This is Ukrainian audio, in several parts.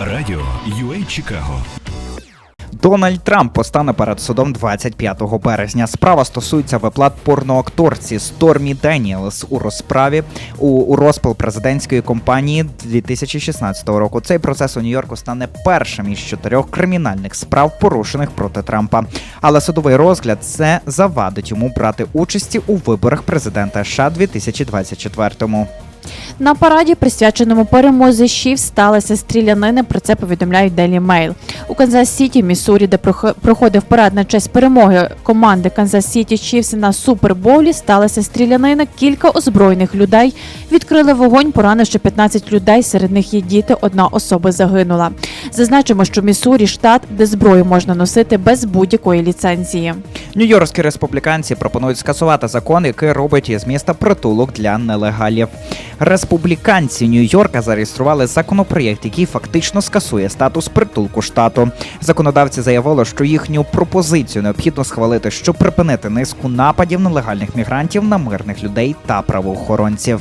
Радіо UA Чикаго Дональд Трамп постане перед судом 25 березня. Справа стосується виплат порноакторці Стормі Деніелс у розправі у, у розпил президентської кампанії 2016 року. Цей процес у Нью-Йорку стане першим із чотирьох кримінальних справ, порушених проти Трампа. Але судовий розгляд це завадить йому брати участі у виборах президента США 2024-му. На параді, присвяченому перемозі Шів, сталася стрілянина. Про це повідомляють Daily Mail. У Канзас Сіті, Міссурі, де прох- проходив парад на честь перемоги команди Канзас Сіті Чіфс на Суперболі, сталася стрілянина. Кілька озброєних людей відкрили вогонь, поранивши 15 людей. Серед них є діти. Одна особа загинула. Зазначимо, що Міссурі штат, де зброю можна носити без будь-якої ліцензії. Нью-Йоркські республіканці пропонують скасувати закон, який робить із міста притулок для нелегалів. Республіканці Нью-Йорка зареєстрували законопроєкт, який фактично скасує статус притулку штату. Законодавці заявили, що їхню пропозицію необхідно схвалити, щоб припинити низку нападів нелегальних мігрантів на мирних людей та правоохоронців.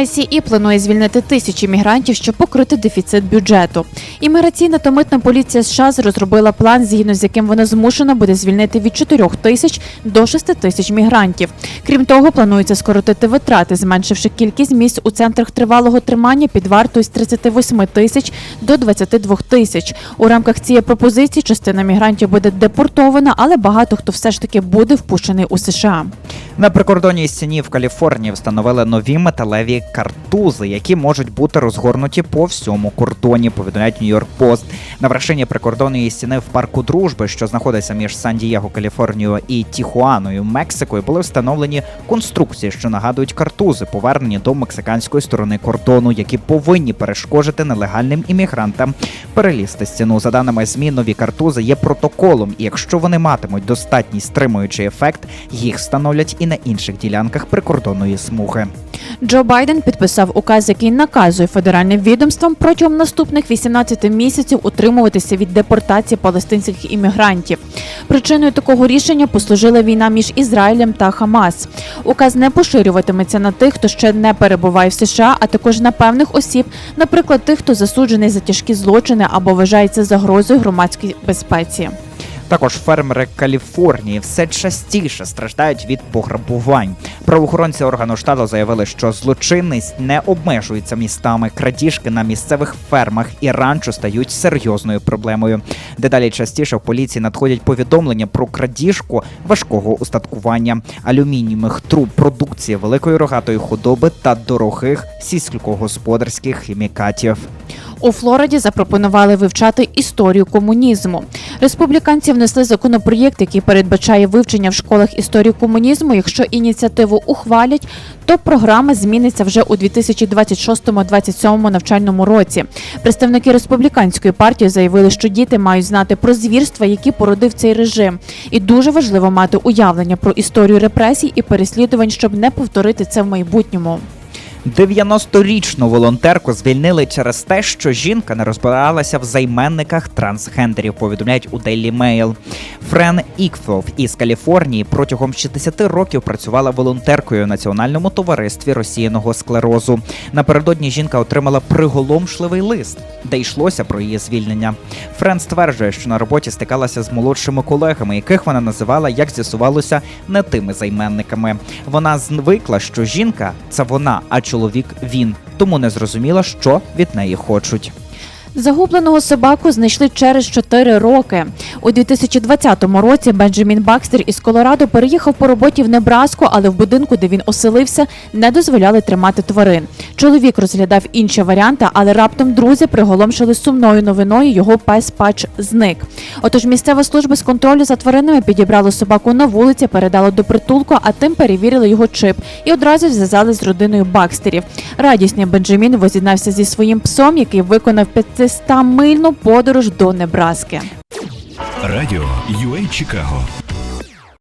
ICE планує звільнити тисячі мігрантів, щоб покрити дефіцит бюджету. Імміграційна та митна поліція США розробила план, згідно з яким вона змушена буде звільнити від 4 тисяч до 6 тисяч мігрантів. Крім того, планується скоротити витрати, зменшивши кількість місць у центрах тривалого тримання під вартою з 38 тисяч до 22 тисяч. У рамках цієї пропозиції частина мігрантів буде депортована, але багато хто все ж таки буде впущений у США. На прикордонній стіні в Каліфорнії встановили нові металеві картузи, які можуть бути розгорнуті по всьому кордоні. Повідомляють Нью-Йорк Пост. На вершині прикордонної стіни в парку дружби, що знаходиться між Сан-Дієго, Каліфорнією і Тіхуаною, Мексикою, були встановлені конструкції, що нагадують картузи, повернені до мексиканської сторони кордону, які повинні перешкоджити нелегальним іммігрантам перелізти стіну. За даними ЗМІ, нові картузи є протоколом, і якщо вони матимуть достатній стримуючий ефект, їх встановлять і на інших ділянках прикордонної смуги. Джо Байден підписав указ, який наказує федеральним відомствам протягом наступних 18 місяців утримуватися від депортації палестинських іммігрантів. Причиною такого рішення послужила війна між Ізраїлем та Хамас. Указ не поширюватиметься на тих, хто ще не перебуває в США, а також на певних осіб, наприклад, тих, хто засуджений за тяжкі злочини або вважається загрозою громадській безпеці. Також фермери Каліфорнії все частіше страждають від пограбувань. Правоохоронці органу штату заявили, що злочинність не обмежується містами. Крадіжки на місцевих фермах і ранчо стають серйозною проблемою. Дедалі частіше в поліції надходять повідомлення про крадіжку важкого устаткування, алюмінієвих труб, продукції великої рогатої худоби та дорогих сільськогосподарських хімікатів. У Флориді запропонували вивчати історію комунізму. Республіканці внесли законопроєкт, який передбачає вивчення в школах історії комунізму. Якщо ініціативу ухвалять, то програма зміниться вже у 2026-2027 навчальному році. Представники республіканської партії заявили, що діти мають знати про звірства, які породив цей режим, і дуже важливо мати уявлення про історію репресій і переслідувань, щоб не повторити це в майбутньому. 90-річну волонтерку звільнили через те, що жінка не розбиралася в займенниках трансгендерів. Повідомляють у Daily Mail. Френ Ікфов із Каліфорнії протягом 60 років працювала волонтеркою у національному товаристві розсіяного склерозу. Напередодні жінка отримала приголомшливий лист, де йшлося про її звільнення. Френ стверджує, що на роботі стикалася з молодшими колегами, яких вона називала, як з'ясувалося, не тими займенниками. Вона звикла, що жінка це вона, а чоловік він. Тому не зрозуміла, що від неї хочуть. Загубленого собаку знайшли через 4 роки. У 2020 році Бенджамін Бакстер із Колорадо переїхав по роботі в Небраску, але в будинку, де він оселився, не дозволяли тримати тварин. Чоловік розглядав інші варіанти, але раптом друзі приголомшили сумною новиною. Його пес пач зник. Отож, місцева служба з контролю за тваринами підібрала собаку на вулиці, передала до притулку, а тим перевірили його чип і одразу зв'язали з родиною Бакстерів. Радісний Бенджамін воз'єднався зі своїм псом, який виконав 500-мильну подорож до Небраски. Радіо UA Чикаго